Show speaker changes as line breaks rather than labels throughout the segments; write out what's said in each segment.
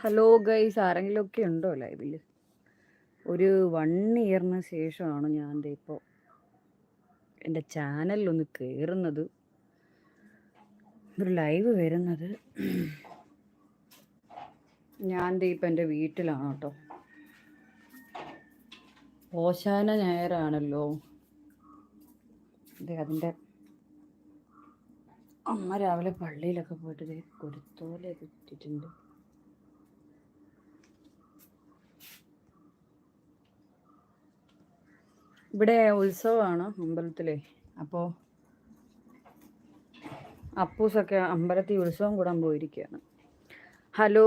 Hello guys ആരെങ്കിലും ഒക്കെ ഉണ്ടോ ലൈവിൽ ഒരു വൺ ഇയറിന് ശേഷമാണ് ഞാൻ ഇപ്പോൾ എന്റെ ചാനലിലൊന്ന് കയറുന്നത് ഒരു ലൈവ് വരുന്നത്. ഞാൻ ഇപ്പം എന്റെ വീട്ടിലാണ് കേട്ടോ ഓശാന ഞായറാണല്ലോ അതെ അതിന്റെ അമ്മ രാവിലെ പള്ളിയിലൊക്കെ പോയിട്ട് ദേ കൊടുത്തോലൊക്കെ ഇട്ടിട്ടുണ്ട്. ഇവിടെ ഉത്സവമാണ് അമ്പലത്തിലെ. അപ്പോൾ അപ്പൂസൊക്കെ അമ്പലത്തിൽ ഉത്സവം കൂടാൻ പോയിരിക്കുകയാണ് ഹലോ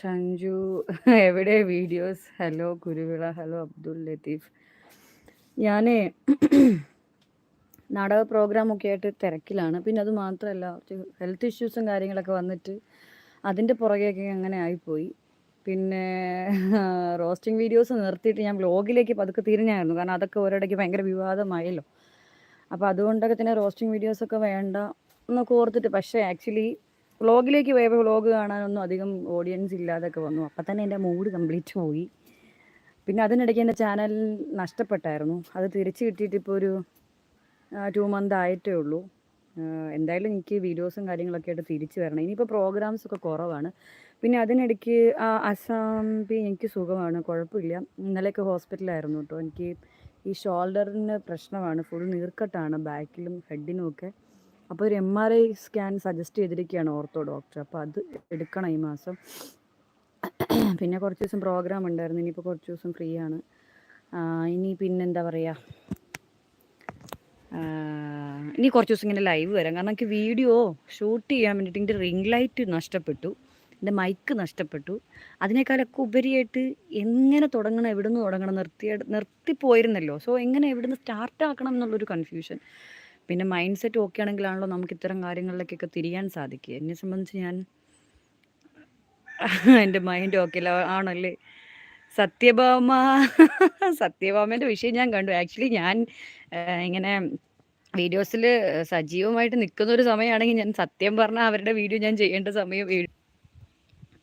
സഞ്ജു എവിടെ videos? Hello Kuruvila hello Abdul Latheef. ഞാനേ നാടക പ്രോഗ്രാമൊക്കെ ആയിട്ട് തിരക്കിലാണ്. പിന്നെ അത് മാത്രമല്ല ഹെൽത്ത് ഇഷ്യൂസും കാര്യങ്ങളൊക്കെ വന്നിട്ട് അതിന്റെ പുറകെയൊക്കെ അങ്ങനെ ആയിപ്പോയി പിന്നെ റോസ്റ്റിംഗ് വീഡിയോസ് നിർത്തിയിട്ട് ഞാൻ വ്ലോഗിലേക്ക് പതുക്കെ തിരിഞ്ഞായിരുന്നു. കാരണം അതൊക്കെ ഒരിടയ്ക്ക് ഭയങ്കര വിവാദമായല്ലോ. അപ്പോൾ അതുകൊണ്ടൊക്കെ തന്നെ റോസ്റ്റിംഗ് വീഡിയോസൊക്കെ വേണ്ട എന്നൊക്കെ ഓർത്തിട്ട് പക്ഷേ ആക്ച്വലി വ്ളോഗിലേക്ക് പോയപ്പോൾ വ്ളോഗ് കാണാനൊന്നും അധികം ഓഡിയൻസ് ഇല്ലാതൊക്കെ വന്നു. അപ്പം തന്നെ എന്റെ മൂഡ് കംപ്ലീറ്റ് പോയി പിന്നെ അതിനിടയ്ക്ക് എന്റെ ചാനൽ നഷ്ടപ്പെട്ടായിരുന്നു. അത് തിരിച്ചു കിട്ടിയിട്ട് ഇപ്പോൾ ഒരു ടു മന്ത് ആയിട്ടേ ഉള്ളൂ. എന്തായാലും എനിക്ക് വീഡിയോസും കാര്യങ്ങളൊക്കെ ആയിട്ട് തിരിച്ചു വരണം. ഇനിയിപ്പോൾ പ്രോഗ്രാംസ് ഒക്കെ കുറവാണ്. പിന്നെ അതിനിടയ്ക്ക് ആ അസാമ്പി എനിക്ക് സുഖമാണ് കുഴപ്പമില്ല. ഇന്നലെയൊക്കെ ഹോസ്പിറ്റലായിരുന്നു കേട്ടോ. എനിക്ക് ഈ ഷോൾഡറിന് പ്രശ്നമാണ്. ഫുൾ നീർക്കട്ടാണ് ബാക്കിലും ഹെഡിനും ഒക്കെ. അപ്പോൾ ഒരു M R I scan suggest ചെയ്തിരിക്കുകയാണ് ഓർത്തോ ഡോക്ടർ. അപ്പോൾ അത് എടുക്കണം ഈ മാസം. പിന്നെ കുറച്ച് ദിവസം പ്രോഗ്രാം ഉണ്ടായിരുന്നു. ഇനിയിപ്പോൾ കുറച്ച് ദിവസം ഫ്രീ ആണ്. ഇനി ഇനി പിന്നെന്താ പറയുക ഇനി കുറച്ച് ദിവസം ഇങ്ങനെ ലൈവ് വരാം. കാരണം എനിക്ക് വീഡിയോ ഷൂട്ട് ചെയ്യാൻ വേണ്ടിയിട്ട് എന്റെ റിംഗ് ലൈറ്റ് നഷ്ടപ്പെട്ടു. എന്റെ മൈക്ക് നഷ്ടപ്പെട്ടു. അതിനേക്കാളൊക്കെ ഉപരിയായിട്ട് എങ്ങനെ തുടങ്ങണം എവിടെ നിന്ന് തുടങ്ങണം നിർത്തി നിർത്തിപ്പോയിരുന്നല്ലോ സോ എങ്ങനെ എവിടെ നിന്ന് സ്റ്റാർട്ടാക്കണം എന്നുള്ളൊരു കൺഫ്യൂഷൻ പിന്നെ മൈൻഡ് സെറ്റ് ഓക്കെ ആണെങ്കിലാണല്ലോ നമുക്ക് ഇത്തരം കാര്യങ്ങളിലേക്കൊക്കെ തിരിയാൻ സാധിക്കുക. എന്നെ സംബന്ധിച്ച് ഞാൻ എന്റെ മൈൻഡ് ഓക്കെ ആണല്ലേ? സത്യഭാമ സത്യഭാമേന്റെ വിഷയം ഞാൻ കണ്ടു. ആക്ച്വലി ഞാൻ ഇങ്ങനെ വീഡിയോസിൽ സജീവമായിട്ട് നിൽക്കുന്ന ഒരു സമയമാണെങ്കിൽ ഞാൻ സത്യം പറഞ്ഞാൽ അവരുടെ വീഡിയോ ഞാൻ ചെയ്യേണ്ട സമയം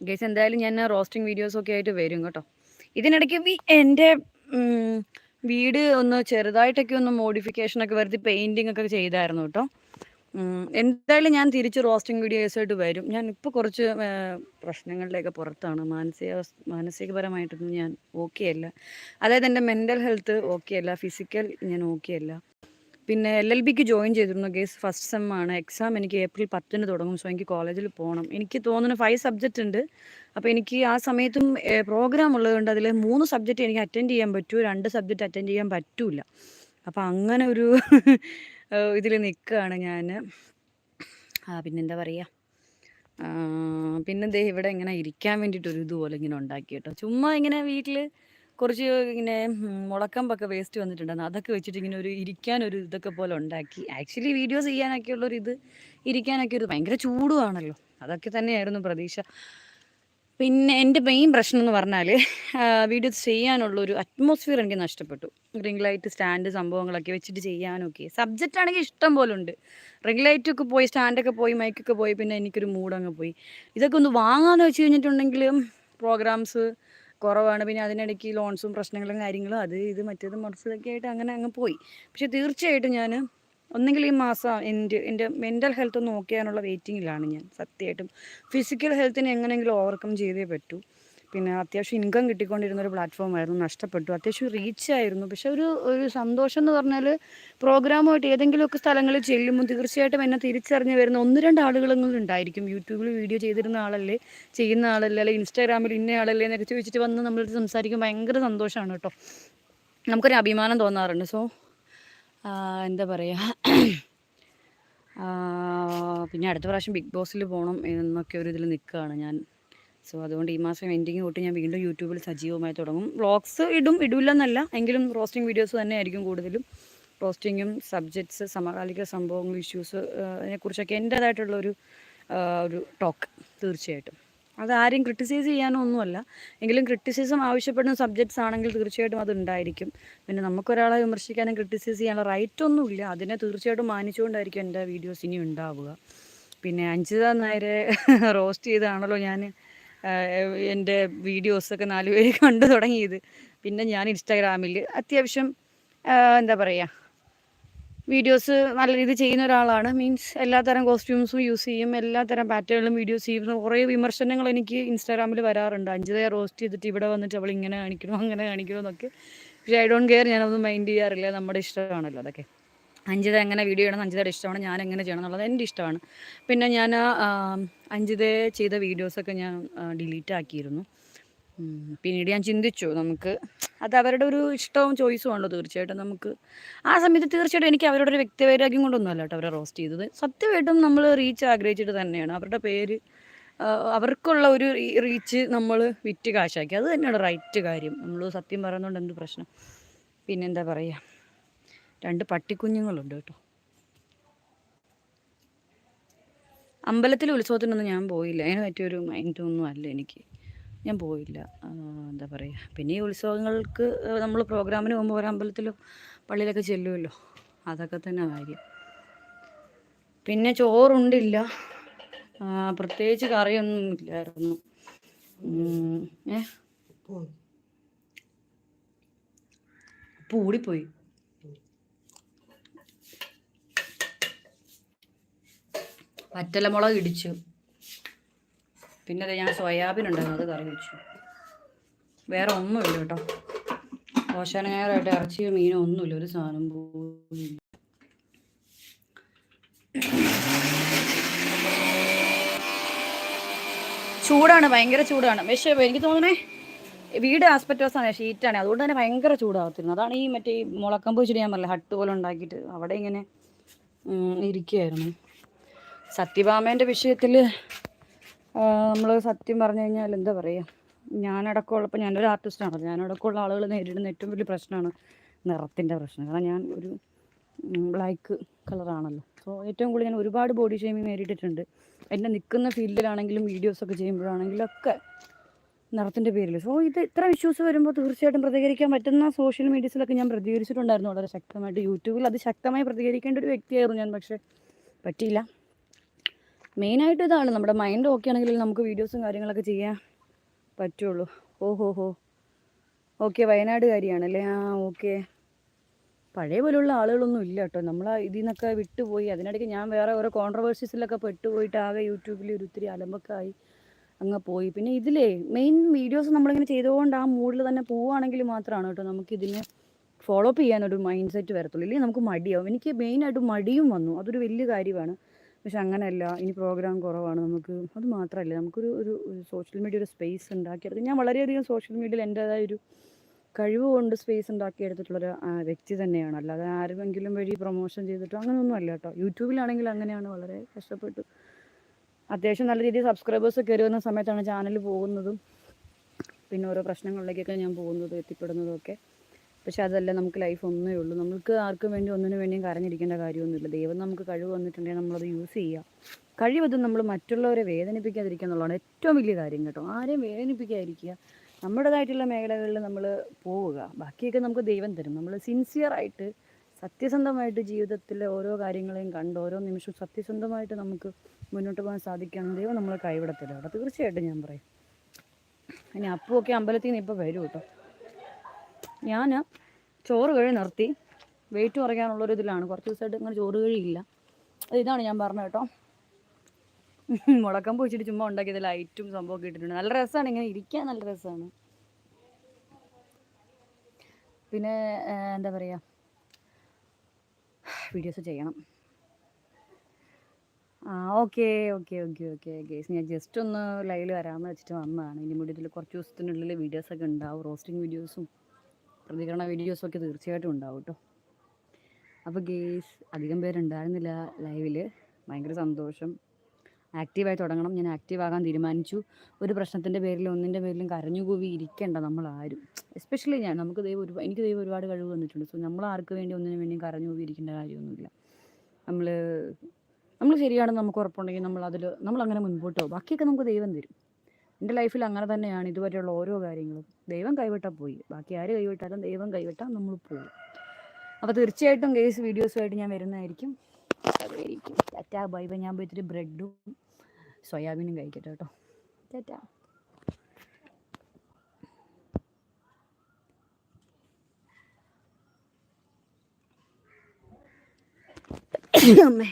ഗേസ് എന്തായാലും ഞാൻ റോസ്റ്റിംഗ് വീഡിയോസൊക്കെ ആയിട്ട് വരും കേട്ടോ. ഇതിനിടയ്ക്ക് എന്റെ വീട് ഒന്ന് ചെറുതായിട്ടൊക്കെ ഒന്ന് മോഡിഫിക്കേഷനൊക്കെ വരുത്തി പെയിന്റിങ് ഒക്കെ ചെയ്തായിരുന്നു കേട്ടോ. എന്തായാലും ഞാൻ തിരിച്ച് റോസ്റ്റിംഗ് വീഡിയോസ് ആയിട്ട് വരും. ഞാൻ ഇപ്പോൾ കുറച്ച് പ്രശ്നങ്ങളിലേക്ക് പുറത്താണ്. മാനസിക മാനസികപരമായിട്ടൊന്നും ഞാൻ ഓക്കെ അല്ല. അതായത് എന്റെ മെന്റൽ ഹെൽത്ത് ഓക്കെ അല്ല. ഫിസിക്കൽ ഞാൻ ഓക്കെ അല്ല. പിന്നെ എൽ എൽ ബിക്ക് ജോയിൻ ചെയ്തിരുന്നു ഗേസ് ഫസ്റ്റ് സെം ആണ്. എക്സാം എനിക്ക് ഏപ്രിൽ പത്തിന് തുടങ്ങും. സോ എനിക്ക് കോളേജിൽ പോകണം എനിക്ക് തോന്നുന്നു ഫൈവ് സബ്ജക്റ്റ് ഉണ്ട്. അപ്പോൾ എനിക്ക് ആ സമയത്തും പ്രോഗ്രാം ഉള്ളതുകൊണ്ട് അതിൽ മൂന്ന് സബ്ജക്റ്റ് എനിക്ക് അറ്റൻഡ് ചെയ്യാൻ പറ്റൂ. രണ്ട് സബ്ജക്റ്റ് അറ്റൻഡ് ചെയ്യാൻ പറ്റൂല അപ്പോൾ അങ്ങനെ ഒരു ഇതിൽ നിൽക്കുകയാണ് ഞാൻ ആ പിന്നെന്താ പറയുക പിന്നെ ദേ ഇവിടെ ഇങ്ങനെ ഇരിക്കാൻ വേണ്ടിയിട്ടൊരു ഇതുപോലെ ഇങ്ങനെ ഉണ്ടാക്കി കേട്ടോ ചുമ്മാ ഇങ്ങനെ വീട്ടിൽ കുറച്ച് ഇങ്ങനെ മുളക്കമ്പൊക്കെ വേസ്റ്റ് വന്നിട്ടുണ്ടായിരുന്നു. അതൊക്കെ വെച്ചിട്ട് ഇങ്ങനെ ഒരു ഇരിക്കാനൊരു ഇതൊക്കെ പോലെ ഉണ്ടാക്കി. ആക്ച്വലി വീഡിയോ ചെയ്യാനൊക്കെ ഉള്ളൊരു ഇത് ഇരിക്കാനൊക്കെ ഒരു ഭയങ്കര ചൂടുവാണല്ലോ. അതൊക്കെ തന്നെയായിരുന്നു പ്രതീക്ഷ. പിന്നെ എന്റെ മെയിൻ പ്രശ്നം എന്ന് പറഞ്ഞാൽ വീഡിയോസ് ചെയ്യാനുള്ള ഒരു അറ്റ്മോസ്ഫിയർ എനിക്ക് നഷ്ടപ്പെട്ടു. റിംഗ് ലൈറ്റ് സ്റ്റാൻഡ് സംഭവങ്ങളൊക്കെ വെച്ചിട്ട് ചെയ്യാനൊക്കെ. സബ്ജക്റ്റ് ആണെങ്കിൽ ഇഷ്ടം പോലെ ഉണ്ട്. റിംഗ് ലൈറ്റൊക്കെ പോയി സ്റ്റാൻഡൊക്കെ പോയി മൈക്കൊക്കെ പോയി പിന്നെ എനിക്കൊരു മൂഡങ്ങ് പോയി. ഇതൊക്കെ ഒന്ന് വാങ്ങാമെന്ന് വെച്ച് കഴിഞ്ഞിട്ടുണ്ടെങ്കിൽ പ്രോഗ്രാംസ് കുറവാണ്. പിന്നെ അതിനിടയ്ക്ക് ലോൺസും പ്രശ്നങ്ങളും കാര്യങ്ങളും അത് ഇത് മറ്റേത് മറിച്ചതൊക്കെ ആയിട്ട് അങ്ങനെ അങ്ങ് പോയി. പക്ഷെ തീർച്ചയായിട്ടും ഞാൻ ഒന്നെങ്കിൽ ഈ മാസം എന്റെ എന്റെ മെന്റൽ ഹെൽത്ത് നോക്കിയാനുള്ള വെയിറ്റിങ്ങിലാണ് ഞാൻ സത്യമായിട്ടും ഫിസിക്കൽ ഹെൽത്തിനെ എങ്ങനെയെങ്കിലും ഓവർകം ചെയ്തേ പറ്റൂ. പിന്നെ അത്യാവശ്യം ഇൻകം കിട്ടിക്കൊണ്ടിരുന്ന ഒരു പ്ലാറ്റ്ഫോം ആയിരുന്നു. നഷ്ടപ്പെട്ടു. അത്യാവശ്യം റീച്ച് ആയിരുന്നു. പക്ഷെ ഒരു ഒരു സന്തോഷം എന്ന് പറഞ്ഞാൽ പ്രോഗ്രാമായിട്ട് ഏതെങ്കിലുമൊക്കെ സ്ഥലങ്ങളിൽ ചെല്ലുമ്പോൾ തീർച്ചയായിട്ടും എന്നെ തിരിച്ചറിഞ്ഞ് വരുന്ന ഒന്ന് രണ്ട് ആളുകളെങ്കിലും ഉണ്ടായിരിക്കും. യൂട്യൂബിൽ വീഡിയോ ചെയ്തിരുന്ന ആളല്ലേ ചെയ്യുന്ന ആളല്ലേ അല്ലെങ്കിൽ ഇൻസ്റ്റാഗ്രാമിൽ ഇന്ന ആളല്ലേ എന്നൊക്കെ ചോദിച്ചിട്ട് വന്ന് നമ്മൾ സംസാരിക്കും ഭയങ്കര സന്തോഷമാണ് കേട്ടോ. നമുക്കൊരു അഭിമാനം തോന്നാറുണ്ട്. സോ എന്താ പറയുക പിന്നെ അടുത്ത പ്രാവശ്യം ബിഗ് ബോസിൽ പോകണം എന്നൊക്കെ ഒരു ഇതിൽ നിൽക്കുകയാണ് ഞാൻ. സോ അതുകൊണ്ട് ഈ മാസം എൻഡിങ് തൊട്ട് ഞാൻ വീണ്ടും യൂട്യൂബിൽ സജീവമായി തുടങ്ങും. വ്ളോഗ്സ് ഇടും ഇടില്ലെന്നല്ല എങ്കിലും റോസ്റ്റിംഗ് വീഡിയോസ് തന്നെ ആയിരിക്കും കൂടുതലും റോസ്റ്റിങ്ങും സബ്ജക്ട്സ് സമകാലിക സംഭവങ്ങൾ ഇഷ്യൂസ് അതിനെക്കുറിച്ചൊക്കെ എന്റേതായിട്ടുള്ളൊരു ഒരു ടോക്ക് തീർച്ചയായിട്ടും. അത് ആരെയും ക്രിട്ടിസൈസ് ചെയ്യാനോ ഒന്നുമല്ല. എങ്കിലും ക്രിട്ടിസിസം ആവശ്യപ്പെടുന്ന സബ്ജക്ട്സ് ആണെങ്കിൽ തീർച്ചയായിട്ടും അതുണ്ടായിരിക്കും പിന്നെ നമുക്കൊരാളെ വിമർശിക്കാനും ക്രിട്ടിസൈസ് ചെയ്യാനുള്ള റൈറ്റ് ഒന്നുമില്ല അതിനെ തീർച്ചയായിട്ടും മാനിച്ചുകൊണ്ടായിരിക്കും എന്റെ വീഡിയോസ് ഇനി ഉണ്ടാവുക. പിന്നെ അഞ്ചിത നേരെ റോസ്റ്റ് ചെയ്താണല്ലോ ഞാൻ എന്റെ വീഡിയോസൊക്കെ നാല് പേര് കണ്ടു തുടങ്ങിയത്. പിന്നെ ഞാൻ ഇൻസ്റ്റാഗ്രാമിൽ അത്യാവശ്യം എന്താ പറയുക വീഡിയോസ് നല്ല രീതിയിൽ ചെയ്യുന്ന ഒരാളാണ്. മീൻസ് എല്ലാത്തരം കോസ്റ്റ്യൂംസും യൂസ് ചെയ്യും. എല്ലാത്തരം പാറ്റേണിലും വീഡിയോസ് ചെയ്യും. കുറേ വിമർശനങ്ങൾ എനിക്ക് ഇൻസ്റ്റാഗ്രാമിൽ വരാറുണ്ട്. അഞ്ചിതയെ റോസ്റ്റ് ചെയ്തിട്ട് ഇവിടെ വന്നിട്ട് അവൾ ഇങ്ങനെ കാണിക്കണോ അങ്ങനെ കാണിക്കണോ എന്നൊക്കെ. പക്ഷേ ഐ ഡോണ്ട് കെയർ. ഞാനൊന്നും മൈൻഡ് ചെയ്യാറില്ല. നമ്മുടെ ഇഷ്ടമാണല്ലോ അതൊക്കെ. അഞ്ചിത എങ്ങനെ വീഡിയോ ചെയ്യണം അഞ്ചിതയുടെ ഇഷ്ടമാണ് ഞാൻ എങ്ങനെ ചെയ്യണം എന്നുള്ളത് എന്റെ ഇഷ്ടമാണ്. പിന്നെ ഞാൻ അഞ്ചിതയെ ചെയ്ത വീഡിയോസൊക്കെ ഞാൻ ഡിലീറ്റ് ആക്കിയിരുന്നു. പിന്നീട് ഞാൻ ചിന്തിച്ചു നമുക്ക് അത് അവരുടെ ഒരു ഇഷ്ടവും ചോയ്സും ആണല്ലോ തീർച്ചയായിട്ടും നമുക്ക്. ആ സമയത്ത് തീർച്ചയായിട്ടും എനിക്ക് അവരുടെ ഒരു വ്യക്തിവൈരാഗ്യം കൊണ്ടൊന്നും അല്ല കേട്ടോ അവരെ റോസ്റ്റ് ചെയ്തത്. സത്യമായിട്ടും നമ്മൾ റീച്ച് ആഗ്രഹിച്ചിട്ട് തന്നെയാണ്. അവരുടെ പേര് അവർക്കുള്ള ഒരു റീച്ച് നമ്മൾ വിറ്റ് കാശാക്കി. അത് തന്നെയാണ് റൈറ്റ് കാര്യം. നമ്മൾ സത്യം പറയുന്നതുകൊണ്ട് എന്ത് പ്രശ്നം? പിന്നെന്താ പറയുക രണ്ട് പട്ടിക്കുഞ്ഞുങ്ങളുണ്ട് കേട്ടോ. അമ്പലത്തിലെ ഉത്സവത്തിനൊന്നും ഞാൻ പോയില്ല. അതിന് പറ്റിയൊരു മൈൻഡൊന്നും അല്ല എനിക്ക്. ഞാൻ പോയില്ല. എന്താ പറയുക പിന്നെ ഈ ഉത്സവങ്ങൾക്ക് നമ്മൾ പ്രോഗ്രാമിന് പോകുമ്പോൾ ഒരു അമ്പലത്തിലോ പള്ളിയിലൊക്കെ ചെല്ലുമല്ലോ അതൊക്കെ തന്നെ കാര്യം. പിന്നെ ചോറുണ്ടില്ല. ആ, പ്രത്യേകിച്ച് കറിയൊന്നും ഇല്ലായിരുന്നു. ഏ? ഉപ്പ് കൂടിപ്പോയി പറ്റലമുളക് ഇടിച്ചു. പിന്നെ ദേ ഞാൻ സോയാബീൻ ഉണ്ടായിരുന്നു അത് കറി വെച്ചു. വേറെ ഒന്നുമില്ല കേട്ടോ. ഓശാന ഞായറായിട്ട് ഇറച്ചിയോ ഒന്നുമില്ല ഒരു സാധനം പോലും ചൂടാണ് ഭയങ്കര ചൂടാണ്. പക്ഷേ എനിക്ക് തോന്നണേ വീട് ആസ്പെറ്റോസാണ് ഷീറ്റാണ്. അതുകൊണ്ട് തന്നെ ഭയങ്കര ചൂടാകത്തിരുന്നു അതാണ് ഈ മറ്റേ ഈ മുളക്കമ്പ് വെച്ചിട്ട് ഞാൻ പറഞ്ഞില്ല ഹട്ട് പോലെ ഉണ്ടാക്കിയിട്ട്. അവിടെ ഇങ്ങനെ ഇരിക്കുകയായിരുന്നു സത്യഭാമേന്റെ വിഷയത്തിൽ നമ്മൾ സത്യം പറഞ്ഞു കഴിഞ്ഞാൽ എന്താ പറയുക ഞാനടക്കമുള്ളപ്പോൾ ഞാനൊരു ആർട്ടിസ്റ്റാണ്. ഞാനടക്കമുള്ള ആളുകൾ നേരിടുന്ന ഏറ്റവും വലിയ പ്രശ്നമാണ് നിറത്തിന്റെ പ്രശ്നം. കാരണം ഞാൻ ഒരു ബ്ലാക്ക് കളറാണല്ലോ. സോ ഏറ്റവും കൂടുതൽ ഞാൻ ഒരുപാട് ബോഡി ഷെയിമിങ് നേരിട്ടിട്ടുണ്ട്. എന്റെ നിൽക്കുന്ന ഫീൽഡിലാണെങ്കിലും വീഡിയോസൊക്കെ ചെയ്യുമ്പോഴാണെങ്കിലും ഒക്കെ നിറത്തിന്റെ പേരിൽ സോ ഇത് ഇത്ര ഇഷ്യൂസ് വരുമ്പോൾ തീർച്ചയായിട്ടും പ്രതികരിക്കാൻ പറ്റുന്ന സോഷ്യൽ മീഡിയസിലൊക്കെ ഞാൻ പ്രതികരിച്ചിട്ടുണ്ടായിരുന്നു. വളരെ ശക്തമായിട്ട് യൂട്യൂബിൽ അത് ശക്തമായി പ്രതികരിക്കേണ്ട ഒരു വ്യക്തിയായിരുന്നു ഞാൻ. പക്ഷേ പറ്റിയില്ല. മെയിനായിട്ട് ഇതാണ്. നമ്മുടെ മൈൻഡ് ഓക്കെ ആണെങ്കിൽ നമുക്ക് വീഡിയോസും കാര്യങ്ങളൊക്കെ ചെയ്യാൻ പറ്റുള്ളൂ. ഓ ഹോ ഓക്കെ വയനാടുകാരിയാണല്ലേ ആ ഓക്കെ പഴയ പോലുള്ള ആളുകളൊന്നും ഇല്ല കേട്ടോ. നമ്മൾ ഇതിൽ നിന്നൊക്കെ വിട്ടുപോയി. അതിനിടയ്ക്ക് ഞാൻ വേറെ ഓരോ കോൺട്രവേഴ്സീസിലൊക്കെ പെട്ടുപോയിട്ട് ആകെ യൂട്യൂബിൽ ഒരു ഒത്തിരി അലമ്പൊക്കെ അങ്ങ് പോയി. പിന്നെ ഇതിലേ മെയിൻ വീഡിയോസ് നമ്മളിങ്ങനെ ചെയ്തുകൊണ്ട് ആ മൂഡിൽ തന്നെ പോവുകയാണെങ്കിൽ മാത്രമാണ് കേട്ടോ നമുക്കിതിന് ഫോളോ അപ്പ് ചെയ്യാനൊരു മൈൻഡ് സെറ്റ് വരത്തുള്ളൂ. ഇല്ലെങ്കിൽ നമുക്ക് മടിയാവും. എനിക്ക് മെയിനായിട്ട് മടിയും വന്നു. അതൊരു വലിയ കാര്യമാണ്. പക്ഷെ അങ്ങനെയല്ല ഇനി പ്രോഗ്രാം കുറവാണ്. നമുക്ക് അത് മാത്രമല്ല നമുക്കൊരു ഒരു സോഷ്യൽ മീഡിയ ഒരു സ്പേസ് ഉണ്ടാക്കിയെടുത്ത് ഞാൻ വളരെയധികം സോഷ്യൽ മീഡിയയിൽ എന്റേതായ ഒരു കഴിവ് കൊണ്ട് സ്പേസ് ഉണ്ടാക്കിയെടുത്തിട്ടുള്ളൊരു വ്യക്തി തന്നെയാണ്. അല്ലാതെ ആരുമെങ്കിലും വഴി പ്രൊമോഷൻ ചെയ്തിട്ടോ അങ്ങനെയൊന്നും അല്ല കേട്ടോ. യൂട്യൂബിലാണെങ്കിൽ അങ്ങനെയാണ് വളരെ കഷ്ടപ്പെട്ടു. അത്യാവശ്യം നല്ല രീതിയിൽ സബ്സ്ക്രൈബേഴ്സ് കയറി വരുന്ന സമയത്താണ് ചാനൽ പോകുന്നതും പിന്നെ ഓരോ പ്രശ്നങ്ങളിലേക്കൊക്കെ ഞാൻ പോകുന്നതും എത്തിപ്പെടുന്നതും ഒക്കെ. പക്ഷെ അതല്ല നമുക്ക് ലൈഫ് ഒന്നേ ഉള്ളൂ. നമുക്ക് ആർക്കും വേണ്ടി ഒന്നിനു വേണ്ടിയും കരഞ്ഞിരിക്കേണ്ട കാര്യമൊന്നുമില്ല. ദൈവം നമുക്ക് കഴിവ് വന്നിട്ടുണ്ടെങ്കിൽ നമ്മളത് യൂസ് ചെയ്യുക കഴിവതും നമ്മൾ മറ്റുള്ളവരെ വേദനിപ്പിക്കാതിരിക്കുക എന്നുള്ളതാണ് ഏറ്റവും വലിയ കാര്യം കേട്ടോ. ആരെയും വേദനിപ്പിക്കാതിരിക്കുക. നമ്മുടേതായിട്ടുള്ള മേഖലകളിൽ നമ്മൾ പോവുക. ബാക്കിയൊക്കെ നമുക്ക് ദൈവം തരും. നമ്മൾ സിൻസിയറായിട്ട് സത്യസന്ധമായിട്ട് ജീവിതത്തിലെ ഓരോ കാര്യങ്ങളെയും കണ്ട് ഓരോ നിമിഷവും സത്യസന്ധമായിട്ട് നമുക്ക് മുന്നോട്ട് പോകാൻ സാധിക്കുകയാണെങ്കിൽ ദൈവം നമ്മളെ കൈവിടത്തില്ല അവിടെ തീർച്ചയായിട്ടും ഞാൻ പറയും. ഇനി അപ്പുമൊക്കെ അമ്പലത്തിൽ നിന്ന് ഇപ്പോൾ വരും കേട്ടോ. ഞാൻ ചോറ് കഴി നിർത്തി. വെയിറ്റ് കുറയ്ക്കാനുള്ളൊരു ഇതിലാണ്. കുറച്ച് ദിവസമായിട്ട് ഇങ്ങനെ ചോറ് കഴിയില്ല ഇതാണ് ഞാൻ പറഞ്ഞത് കേട്ടോ. മുളക്കം പൊഴിച്ചിട്ട് ചുമ്മാ ഉണ്ടാക്കിയത് ലൈറ്റും സംഭവമൊക്കെ ഇട്ടിട്ടുണ്ട്. നല്ല രസമാണ്. ഇങ്ങനെ ഇരിക്കാൻ നല്ല രസമാണ്. പിന്നെ എന്താ പറയുക വീഡിയോസ് ചെയ്യണം. ആ okay okay okay okay guys ഞാൻ ജസ്റ്റ് ഒന്ന് ലൈവിൽ വരാമെന്ന് വെച്ചിട്ട് വന്നതാണ്. ഇനി മുടി കുറച്ച് ദിവസത്തിനുള്ളിൽ വീഡിയോസൊക്കെ ഉണ്ടാവും. റോസ്റ്റിംഗ് വീഡിയോസും പ്രതികരണ വീഡിയോസും ഒക്കെ തീർച്ചയായിട്ടും ഉണ്ടാവും കേട്ടോ അപ്പോൾ ഗേസ് അധികം പേരുണ്ടായിരുന്നില്ല ലൈവിൽ ഭയങ്കര സന്തോഷം. ആക്റ്റീവായി തുടങ്ങണം. ഞാൻ ആക്റ്റീവ് ആകാൻ തീരുമാനിച്ചു. ഒരു പ്രശ്നത്തിന്റെ പേരിലും ഒന്നിന്റെ പേരിലും കരഞ്ഞുകൂവി ഇരിക്കേണ്ട നമ്മൾ ആരും എസ്പെഷ്യലി ഞാൻ. നമുക്ക് ദൈവം ഒരു എനിക്ക് ദൈവം ഒരുപാട് കഴിവ് തന്നിട്ടുണ്ട്. സോ നമ്മൾ ആർക്ക് വേണ്ടി ഒന്നിനു വേണ്ടിയും കരഞ്ഞുകൂവി ഇരിക്കേണ്ട കാര്യമൊന്നുമില്ല. നമ്മൾ നമ്മൾ ശരിയാണെന്ന് നമുക്ക് ഉറപ്പുണ്ടെങ്കിൽ നമ്മൾ അതിൽ നമ്മൾ അങ്ങനെ മുൻപോട്ട് ബാക്കിയൊക്കെ നമുക്ക് ദൈവം തരും. എന്റെ ലൈഫിൽ അങ്ങനെ തന്നെയാണ് ഇതുവരെയുള്ള ഓരോ കാര്യങ്ങളും. ദൈവം കൈവിട്ടാൽ പോയി. ബാക്കി ആര് കൈവിട്ടാലും ദൈവം കൈവിട്ടാൽ നമ്മൾ പോകും. അപ്പോൾ തീർച്ചയായിട്ടും കേസ് വീഡിയോസുമായിട്ട് ഞാൻ വരുന്നതായിരിക്കും. അതായിരിക്കും. Tata bye bye. ഞാൻ പോയി ഇത്തിരി ബ്രെഡും സോയാബീനും കഴിക്കട്ടെ കേട്ടോ. ടാറ്റ. അമ്മേ.